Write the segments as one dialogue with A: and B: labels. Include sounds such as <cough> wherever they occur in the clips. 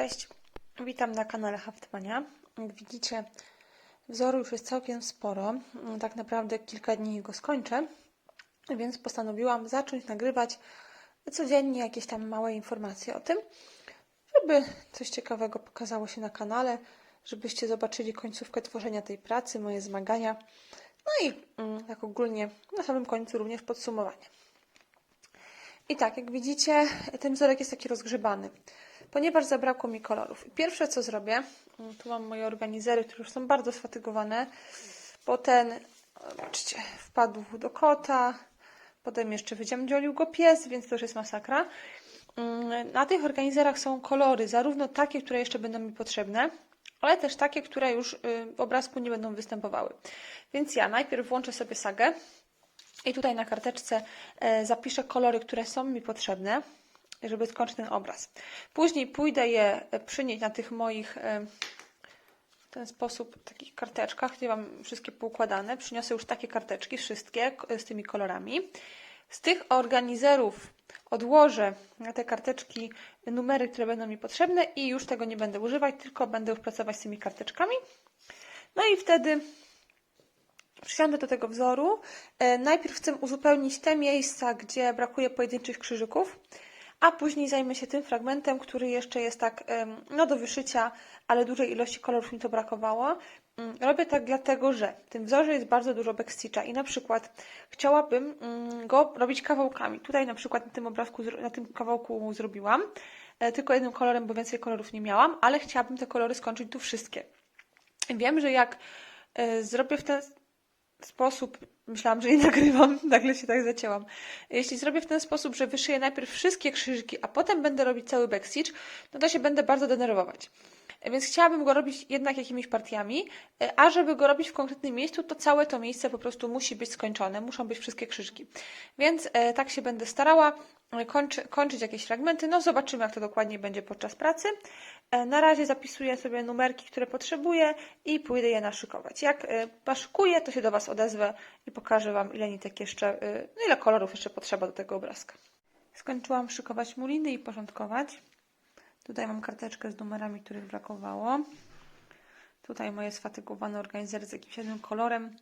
A: Cześć, witam na kanale Haftmania. Jak widzicie, wzoru już jest całkiem sporo. Tak naprawdę kilka dni go skończę, więc postanowiłam zacząć nagrywać codziennie jakieś tam małe informacje o tym, żeby coś ciekawego pokazało się na kanale, żebyście zobaczyli końcówkę tworzenia tej pracy, moje zmagania. No i mm, tak ogólnie na samym końcu również podsumowanie. I tak, jak widzicie, ten wzorek jest taki rozgrzebany, ponieważ zabrakło mi kolorów. Pierwsze, co zrobię, mm, tu mam moje organizery, które już są bardzo sfatygowane, bo ten, zobaczcie, wpadł do kota, potem jeszcze wydziamdziolił go pies, więc to już jest masakra. Mm, Na tych organizerach są kolory, zarówno takie, które jeszcze będą mi potrzebne, ale też takie, które już y, w obrazku nie będą występowały. Więc ja najpierw włączę sobie sagę, i tutaj na karteczce e, zapiszę kolory, które są mi potrzebne, żeby skończyć ten obraz. Później pójdę je e, przynieść na tych moich e, w ten sposób, takich karteczkach, gdzie mam wszystkie poukładane. Przyniosę już takie karteczki, wszystkie z tymi kolorami. Z tych organizerów odłożę na te karteczki numery, które będą mi potrzebne i już tego nie będę używać, tylko będę już pracować z tymi karteczkami. No i wtedy Przysiądę do tego wzoru. E, Najpierw chcę uzupełnić te miejsca, gdzie brakuje pojedynczych krzyżyków, a później zajmę się tym fragmentem, który jeszcze jest tak no, do wyszycia, ale dużej ilości kolorów mi to brakowało. Mm, Robię tak dlatego, że w tym wzorze jest bardzo dużo backstitcha i na przykład chciałabym mm, go robić kawałkami. Tutaj na przykład na tym obrazku, na tym kawałku zrobiłam, e, tylko jednym kolorem, bo więcej kolorów nie miałam, ale chciałabym te kolory skończyć tu wszystkie. Wiem, że jak e, zrobię w ten sposób, myślałam, że nie <laughs> nagrywam, nagle się tak zacięłam. Jeśli zrobię w ten sposób, że wyszyję najpierw wszystkie krzyżyki, a potem będę robić cały backstitch, no to się będę bardzo denerwować. Więc chciałabym go robić jednak jakimiś partiami, e, a żeby go robić w konkretnym miejscu, to całe to miejsce po prostu musi być skończone, muszą być wszystkie krzyżki. Więc e, tak się będę starała e, kończy, kończyć jakieś fragmenty. No zobaczymy, jak to dokładnie będzie podczas pracy. Na razie zapisuję sobie numerki, które potrzebuję i pójdę je naszykować. Jak naszykuję, to się do Was odezwę i pokażę Wam, ile nitek jeszcze, no ile kolorów jeszcze potrzeba do tego obrazka. Skończyłam szykować muliny i porządkować. Tutaj mam karteczkę z numerami, których brakowało. Tutaj moje sfatygowane organizery z jakimś jednym kolorem,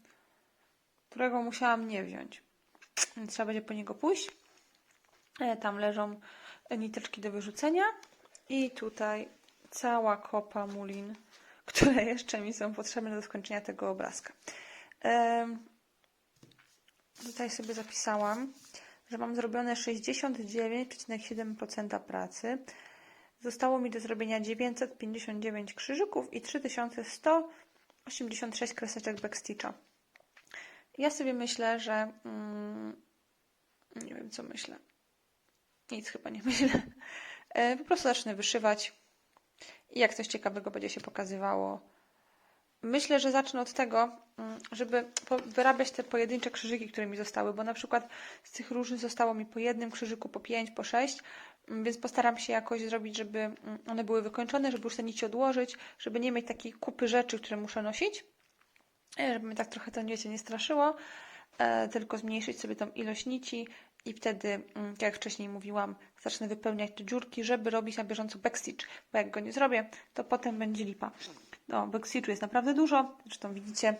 A: którego musiałam nie wziąć. Trzeba będzie po niego pójść. E, Tam leżą niteczki do wyrzucenia. I tutaj cała kopa mulin, <laughs> które jeszcze mi są potrzebne do skończenia tego obrazka. Em, Tutaj sobie zapisałam, że mam zrobione 69,7% pracy. Zostało mi do zrobienia 959 krzyżyków i 3186 kreseczek backstitcha. Ja sobie myślę, że mm, nie wiem co myślę. Nic chyba nie myślę. E, Po prostu zacznę wyszywać i jak coś ciekawego będzie się pokazywało. Myślę, że zacznę od tego, mm, żeby wyrabiać te pojedyncze krzyżyki, które mi zostały, bo na przykład z tych róży zostało mi po jednym krzyżyku, po pięć, po sześć, więc postaram się jakoś zrobić, żeby mm, one były wykończone, żeby już te nici odłożyć, żeby nie mieć takiej kupy rzeczy, które muszę nosić, e, żeby mnie tak trochę to wiecie, nie straszyło, e, tylko zmniejszyć sobie tą ilość nici i wtedy, mm, tak jak wcześniej mówiłam, zacznę wypełniać te dziurki, żeby robić na bieżąco backstitch, bo jak go nie zrobię, to potem będzie lipa. No, backstitchu jest naprawdę dużo, zresztą widzicie.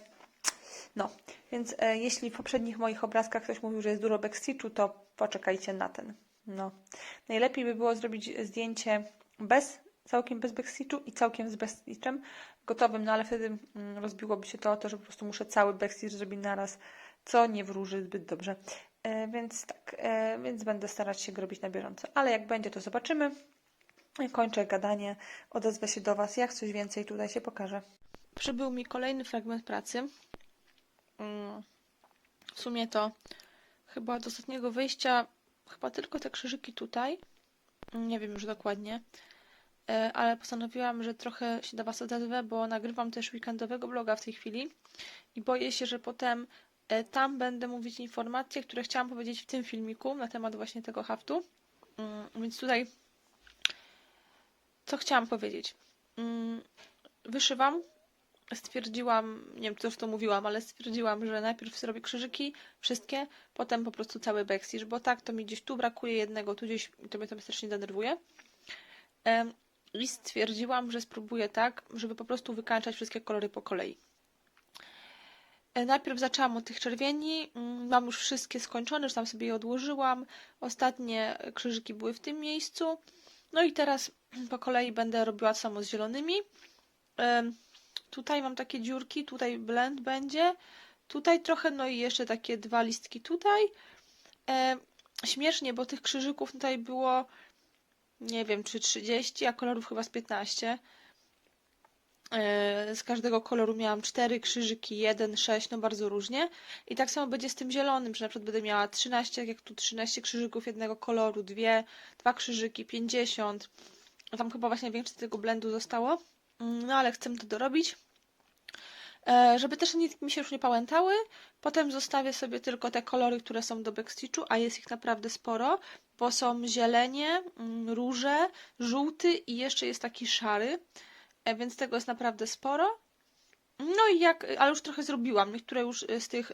A: No, więc e, jeśli w poprzednich moich obrazkach ktoś mówił, że jest dużo backstitchu, to poczekajcie na ten. No, najlepiej by było zrobić zdjęcie bez, całkiem bez backstitchu i całkiem z backstitchem gotowym, no ale wtedy mm, rozbiłoby się to o to, że po prostu muszę cały backstitch zrobić naraz, co nie wróży zbyt dobrze. E, więc tak, e, więc będę starać się robić na bieżąco. Ale jak będzie, to zobaczymy. Kończę gadanie, odezwę się do Was, jak coś więcej tutaj się pokaże. Przybył mi kolejny fragment pracy. Mm, W sumie to chyba do ostatniego wyjścia, chyba tylko te krzyżyki tutaj. Nie wiem już dokładnie. E, Ale postanowiłam, że trochę się do Was odezwę, bo nagrywam też weekendowego bloga w tej chwili i boję się, że potem e, tam będę mówić informacje, które chciałam powiedzieć w tym filmiku na temat właśnie tego haftu. Mm, Więc tutaj co chciałam powiedzieć? Mm, Wyszywam. Stwierdziłam, nie wiem, co już to mówiłam, ale stwierdziłam, że najpierw zrobię krzyżyki, wszystkie, potem po prostu cały backstitch, bo tak to mi gdzieś tu brakuje jednego, tu gdzieś, to mnie to strasznie denerwuje. I stwierdziłam, że spróbuję tak, żeby po prostu wykańczać wszystkie kolory po kolei. E, Najpierw zaczęłam od tych czerwieni. Mm, Mam już wszystkie skończone, już tam sobie je odłożyłam. Ostatnie krzyżyki były w tym miejscu. No i teraz <clears throat> po kolei będę robiła samo z zielonymi. Tutaj mam takie dziurki, tutaj blend będzie. Tutaj trochę, no i jeszcze takie dwa listki tutaj. E, śmiesznie, bo tych krzyżyków tutaj było nie wiem, czy 30, a kolorów chyba z 15. E, Z każdego koloru miałam 4 krzyżyki, 1, 6, no bardzo różnie. I tak samo będzie z tym zielonym, że na przykład będę miała 13, jak tu 13 krzyżyków jednego koloru, dwie, dwa krzyżyki, 50. No Tam chyba właśnie więcej tego blendu zostało. Mm, No ale chcę to dorobić. E, Żeby też nitki mi się już nie pałętały, potem zostawię sobie tylko te kolory, które są do backstitchu, a jest ich naprawdę sporo, bo są zielenie, mm, róże, żółty i jeszcze jest taki szary, e, więc tego jest naprawdę sporo. No i jak, ale już trochę zrobiłam, niektóre już e, z tych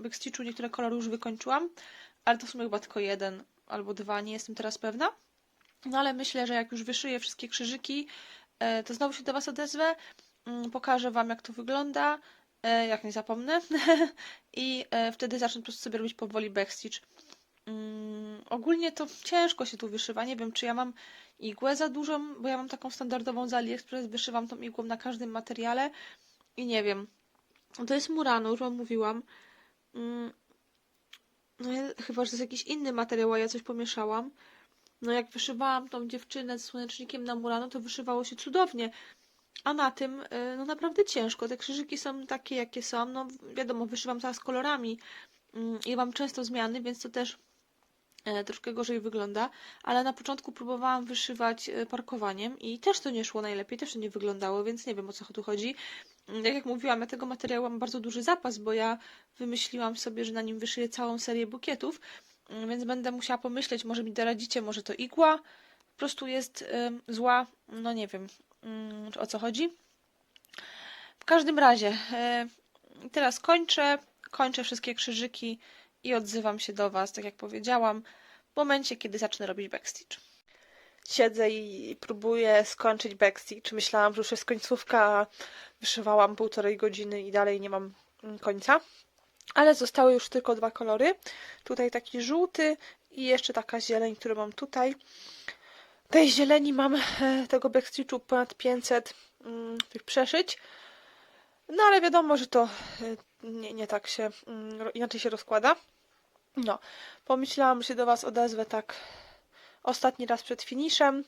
A: backstitchu, niektóre kolory już wykończyłam, ale to w sumie chyba tylko jeden albo dwa, nie jestem teraz pewna. No ale myślę, że jak już wyszyję wszystkie krzyżyki, to znowu się do Was odezwę, mm, pokażę Wam jak to wygląda, e, jak nie zapomnę <laughs> i e, wtedy zacznę po prostu sobie robić powoli backstitch. Mm, ogólnie to ciężko się tu wyszywa, nie wiem czy ja mam igłę za dużą, bo ja mam taką standardową z AliExpress, wyszywam tą igłą na każdym materiale i nie wiem. To jest Murano, już Wam mówiłam. Mm, no chyba, że to jest jakiś inny materiał, a ja coś pomieszałam. No jak wyszywałam tą dziewczynę z słonecznikiem na Murano, to wyszywało się cudownie. A na tym, y, no naprawdę ciężko. Te krzyżyki są takie, jakie są. No wiadomo, wyszywam teraz kolorami mm, i mam często zmiany, więc to też e, troszkę gorzej wygląda. Ale na początku próbowałam wyszywać e, parkowaniem i też to nie szło najlepiej, też to nie wyglądało, więc nie wiem o co tu chodzi. Tak jak mówiłam, ja tego materiału mam bardzo duży zapas, bo ja wymyśliłam sobie, że na nim wyszyję całą serię bukietów, więc będę musiała pomyśleć, może mi doradzicie, może to igła po prostu jest zła, no nie wiem ym, o co chodzi. W każdym razie, y, teraz kończę, kończę wszystkie krzyżyki i odzywam się do Was, tak jak powiedziałam, w momencie, kiedy zacznę robić backstitch. Siedzę i próbuję skończyć backstitch. Myślałam, że już jest końcówka, wyszywałam półtorej godziny i dalej nie mam mm, końca. Ale zostały już tylko dwa kolory. Tutaj taki żółty i jeszcze taka zieleń, którą mam tutaj. Tej zieleni mam e, tego backstitchu ponad 500 mm, tych przeszyć. No ale wiadomo, że to e, nie, nie tak się, mm, inaczej się rozkłada. No, pomyślałam, że się do Was odezwę tak ostatni raz przed finiszem.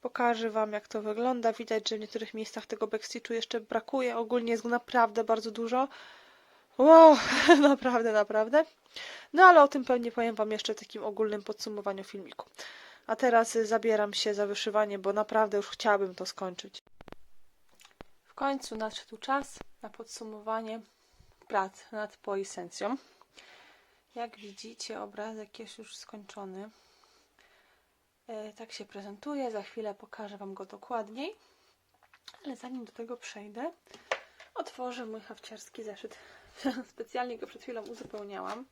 A: Pokażę Wam, jak to wygląda. Widać, że w niektórych miejscach tego backstitchu jeszcze brakuje. Ogólnie jest go naprawdę bardzo dużo. Wow, <laughs> naprawdę, naprawdę. No ale o tym pewnie powiem Wam jeszcze w takim ogólnym podsumowaniu filmiku. A teraz y, zabieram się za wyszywanie, bo naprawdę już chciałabym to skończyć. W końcu nadszedł czas na podsumowanie prac nad poisencją. Jak widzicie, obrazek jest już skończony. E, Tak się prezentuje. Za chwilę pokażę Wam go dokładniej. Ale zanim do tego przejdę, otworzę mój hawciarski zeszyt. <laughs> Specjalnie go przed chwilą uzupełniałam.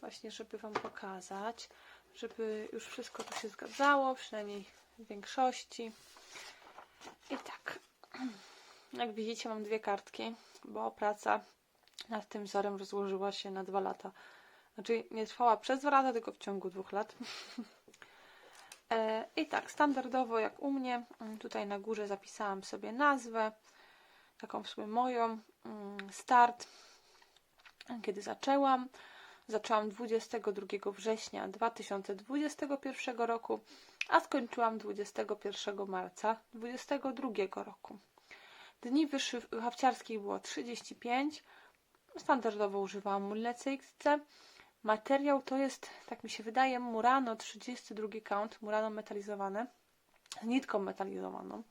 A: Właśnie, żeby Wam pokazać, żeby już wszystko tu się zgadzało, przynajmniej w większości. I tak, <clears throat> jak widzicie, mam dwie kartki, bo praca nad tym wzorem rozłożyła się na dwa lata. Znaczy, nie trwała przez dwa lata, tylko w ciągu dwóch lat. <laughs> E, I tak, standardowo jak u mnie, mm, tutaj na górze zapisałam sobie nazwę, taką w sumie moją, mm, start, kiedy zaczęłam. Zaczęłam 22 września 2021 roku, a skończyłam 21 marca 2022 roku. Dni wyszyw- hawciarskich było 35. Standardowo używałam mulece XC. Materiał to jest, tak mi się wydaje, Murano 32 count, Murano metalizowane, z nitką metalizowaną.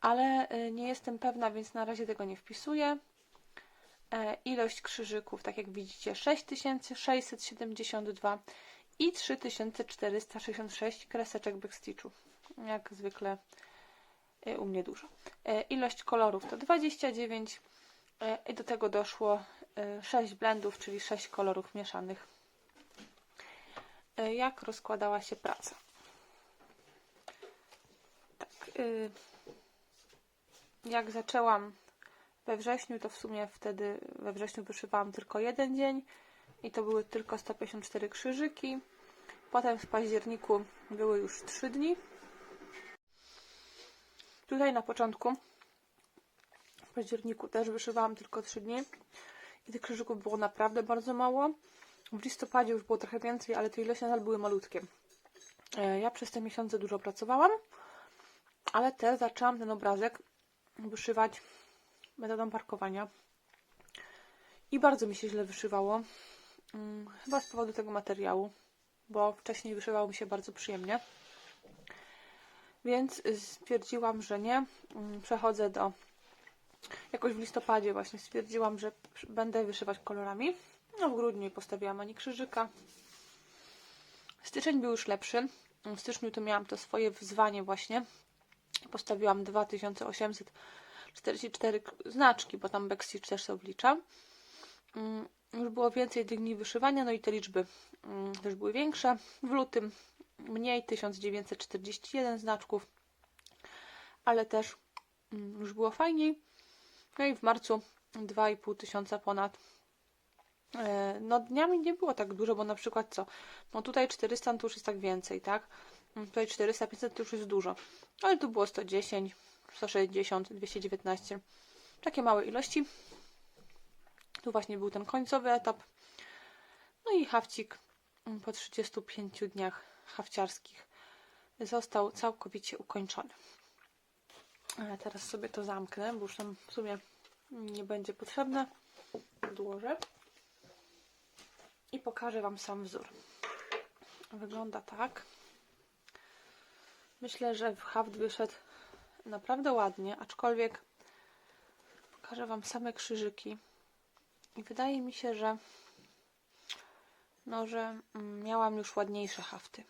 A: Ale y, nie jestem pewna, więc na razie tego nie wpisuję. E, Ilość krzyżyków, tak jak widzicie, 6672 i 3466 kreseczek backstitchu. Jak zwykle y, u mnie dużo. E, Ilość kolorów to 29 e, i do tego doszło 6 blendów, czyli 6 kolorów mieszanych. E, Jak rozkładała się praca? y, jak zaczęłam we wrześniu, to w sumie wtedy we wrześniu wyszywałam tylko jeden dzień i to były tylko 154 krzyżyki. Potem w październiku były już 3 dni. Tutaj na początku w październiku też wyszywałam tylko 3 dni i tych krzyżyków było naprawdę bardzo mało. W listopadzie już było trochę więcej, ale te ilości nadal były malutkie. E, Ja przez te miesiące dużo pracowałam, ale też zaczęłam ten obrazek wyszywać metodą parkowania. I bardzo mi się źle wyszywało. Mm, chyba z powodu tego materiału, bo wcześniej wyszywało mi się bardzo przyjemnie. Więc y, stwierdziłam, że nie. Mm, przechodzę do. Jakoś w listopadzie właśnie stwierdziłam, że będę wyszywać kolorami. No w grudniu postawiłam ani krzyżyka. Styczeń był już lepszy. Mm, w styczniu to miałam to swoje wyzwanie właśnie. Postawiłam 2800 44 znaczki, bo tam backstage też się oblicza. Mm, już było więcej dni wyszywania, no i te liczby mm, też były większe. W lutym mniej, 1941 znaczków, ale też mm, już było fajniej. No i w marcu 2,5 tysiąca ponad. E, no dniami nie było tak dużo, bo na przykład co? No tutaj 400 to już jest tak więcej, tak? Tutaj 400, 500 to już jest dużo. Ale tu było 110, 160, 219. Takie małe ilości. Tu właśnie był ten końcowy etap. No i hafcik mm, po 35 dniach hafciarskich został całkowicie ukończony. A teraz sobie to zamknę, bo już tam w sumie nie będzie potrzebne. Odłożę i pokażę Wam sam wzór. Wygląda tak. Myślę, że w haft wyszedł naprawdę ładnie, aczkolwiek pokażę Wam same krzyżyki. I wydaje mi się, że no, że mm, miałam już ładniejsze hafty.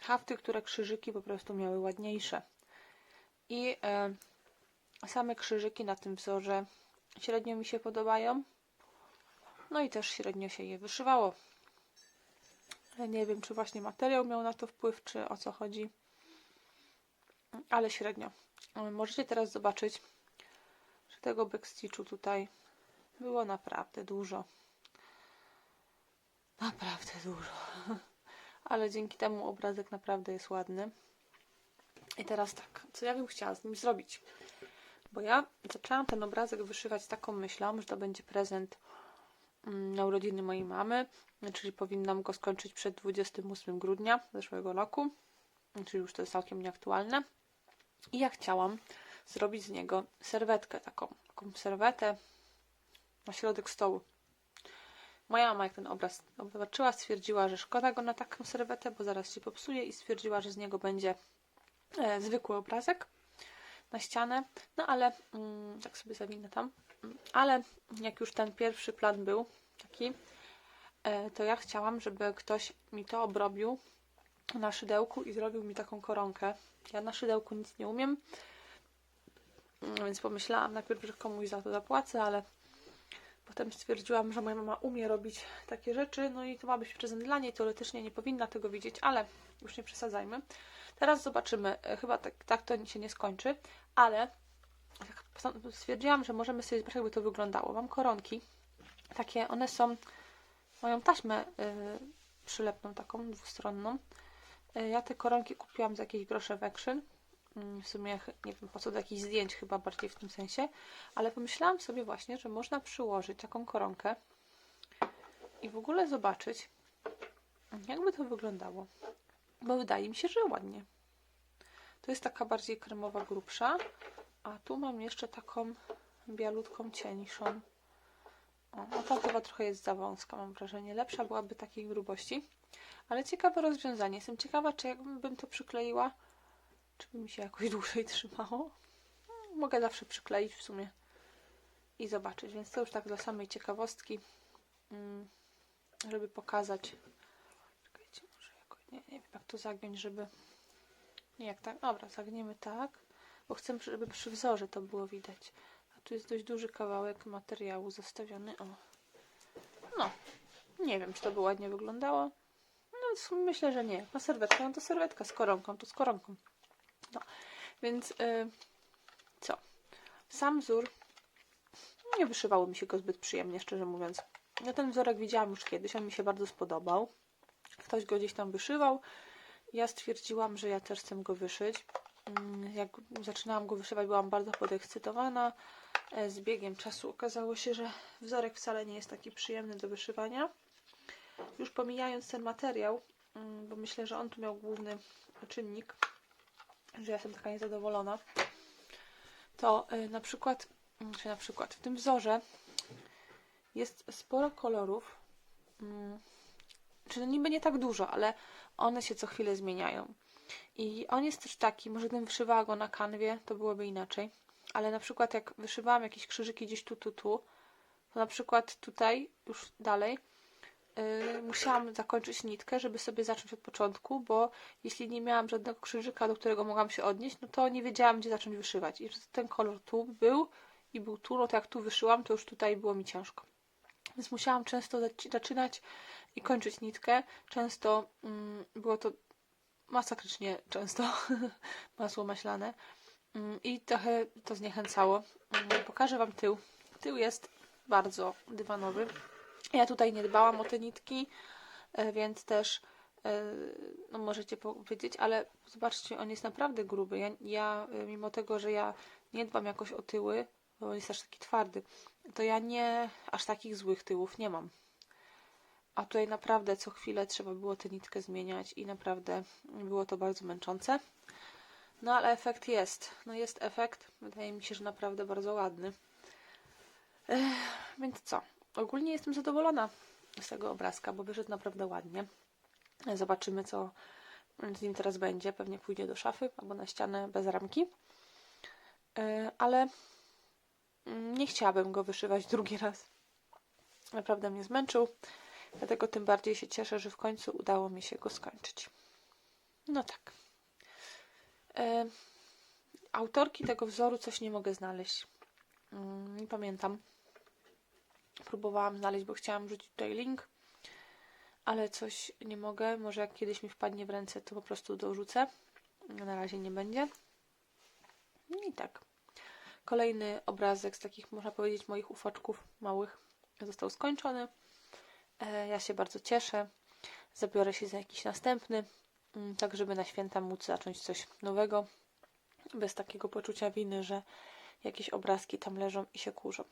A: Hafty, które krzyżyki po prostu miały ładniejsze. I e, same krzyżyki na tym wzorze średnio mi się podobają. No i też średnio się je wyszywało. Ale Nie wiem, czy właśnie materiał miał na to wpływ, czy o co chodzi. Ale średnio. E, Możecie teraz zobaczyć, że tego backstitchu tutaj było naprawdę dużo. Naprawdę dużo. <laughs> Ale dzięki temu obrazek naprawdę jest ładny. I teraz tak, co ja bym chciała z nim zrobić? Bo ja zaczęłam ten obrazek wyszywać taką myślą, że to będzie prezent mm, na urodziny mojej mamy, czyli powinnam go skończyć przed 28 grudnia zeszłego roku, czyli już to jest całkiem nieaktualne. I ja chciałam zrobić z niego serwetkę taką, taką serwetę na środek stołu. Moja mama, jak ten obraz zobaczyła, stwierdziła, że szkoda go na taką serwetę, bo zaraz się popsuje i stwierdziła, że z niego będzie e, zwykły obrazek na ścianę. No ale, mm, tak sobie zawinę tam, ale jak już ten pierwszy plan był taki, e, to ja chciałam, żeby ktoś mi to obrobił na szydełku i zrobił mi taką koronkę. Ja na szydełku nic nie umiem, mm, więc pomyślałam najpierw, że komuś za to zapłacę, ale Potem stwierdziłam, że moja mama umie robić takie rzeczy, no i to ma być prezent dla niej. Teoretycznie nie powinna tego widzieć, ale już nie przesadzajmy. Teraz zobaczymy. E, Chyba tak, tak to się nie skończy, ale tak stwierdziłam, że możemy sobie zobaczyć, jakby to wyglądało. Mam koronki. Takie, one są, mają taśmę y, przylepną taką, dwustronną. Y, ja te koronki kupiłam za jakieś grosze w Action. Mm, W sumie nie wiem po co, do jakichś zdjęć chyba bardziej w tym sensie, ale pomyślałam sobie właśnie, że można przyłożyć taką koronkę i w ogóle zobaczyć, jakby to wyglądało. Bo wydaje mi się, że ładnie. To jest taka bardziej kremowa, grubsza, a tu mam jeszcze taką bialutką, cieńszą. O, no ta chyba trochę jest za wąska, mam wrażenie. Lepsza byłaby takiej grubości. Ale ciekawe rozwiązanie. Jestem ciekawa, czy jakbym to przykleiła, czy by mi się jakoś <laughs> dłużej trzymało. No, Mogę zawsze przykleić w sumie i zobaczyć. Więc to już tak dla samej ciekawostki, mm, żeby pokazać. Czekajcie, może jakoś, nie, nie wiem jak to zagiąć, żeby... Nie, jak tak, dobra, zagniemy tak, bo chcę, żeby przy wzorze to było widać. A tu jest dość duży kawałek materiału zostawiony, o. No, nie wiem, czy to by ładnie wyglądało. Myślę, że nie. Na serwetkę, no to serwetka z koronką, to z koronką. No, Więc y, co? Sam wzór nie wyszywało mi się go zbyt przyjemnie, szczerze mówiąc. Ja ten wzorek widziałam już kiedyś, on mi się bardzo spodobał. Ktoś go gdzieś tam wyszywał. Ja stwierdziłam, że ja też chcę go wyszyć. Mm, Jak zaczynałam go wyszywać, byłam bardzo podekscytowana. E, Z biegiem czasu okazało się, że wzorek wcale nie jest taki przyjemny do wyszywania. Już pomijając ten materiał, mm, bo myślę, że on tu miał główny czynnik, że ja jestem taka niezadowolona, to y, na przykład, mm, czy na przykład w tym wzorze jest sporo kolorów, mm, czy no niby nie tak dużo, ale one się co chwilę zmieniają. I on jest też taki, może gdybym wyszywała go na kanwie, to byłoby inaczej. Ale na przykład jak wyszywałam jakieś krzyżyki gdzieś tu, tu, tu, to na przykład tutaj, już dalej, musiałam zakończyć nitkę, żeby sobie zacząć od początku, bo jeśli nie miałam żadnego krzyżyka, do którego mogłam się odnieść, no to nie wiedziałam, gdzie zacząć wyszywać. I ten kolor tu był i był tu, no to jak tu wyszyłam, to już tutaj było mi ciężko. Więc musiałam często zaczynać i kończyć nitkę. Często mm, było to masakrycznie często <laughs> masło maślane Mm, i trochę to zniechęcało. Mm, Pokażę Wam tył. Tył jest bardzo dywanowy. Ja tutaj nie dbałam o te nitki, e, więc też e, no możecie powiedzieć, ale zobaczcie, on jest naprawdę gruby. Ja, ja e, mimo tego, że ja nie dbam jakoś o tyły, bo on jest aż taki twardy, to ja nie aż takich złych tyłów nie mam. A tutaj naprawdę co chwilę trzeba było tę nitkę zmieniać i naprawdę było to bardzo męczące. No ale efekt jest. No jest efekt. Wydaje mi się, że naprawdę bardzo ładny. Ech, więc co? Ogólnie jestem zadowolona z tego obrazka, bo wyszedł naprawdę ładnie. Zobaczymy, co z nim teraz będzie. Pewnie pójdzie do szafy albo na ścianę bez ramki. Yy, ale nie chciałabym go wyszywać drugi raz. Naprawdę mnie zmęczył. Dlatego tym bardziej się cieszę, że w końcu udało mi się go skończyć. No tak. E, autorki tego wzoru coś nie mogę znaleźć. Mm, Nie pamiętam. Próbowałam znaleźć, bo chciałam rzucić tutaj link, ale coś nie mogę. Może jak kiedyś mi wpadnie w ręce, to po prostu dorzucę. Na razie nie będzie. No I tak. Kolejny obrazek z takich, można powiedzieć, moich ufoczków małych został skończony. E, Ja się bardzo cieszę. Zabiorę się za jakiś następny, mm, tak żeby na święta móc zacząć coś nowego, bez takiego poczucia winy, że jakieś obrazki tam leżą i się kurzą.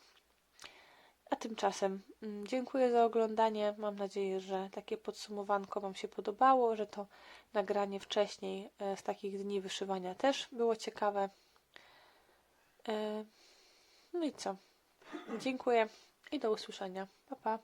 A: A tymczasem mm, dziękuję za oglądanie. Mam nadzieję, że takie podsumowanko Wam się podobało, że to nagranie wcześniej e, z takich dni wyszywania też było ciekawe. E, No i co? Dziękuję i do usłyszenia. Pa, pa.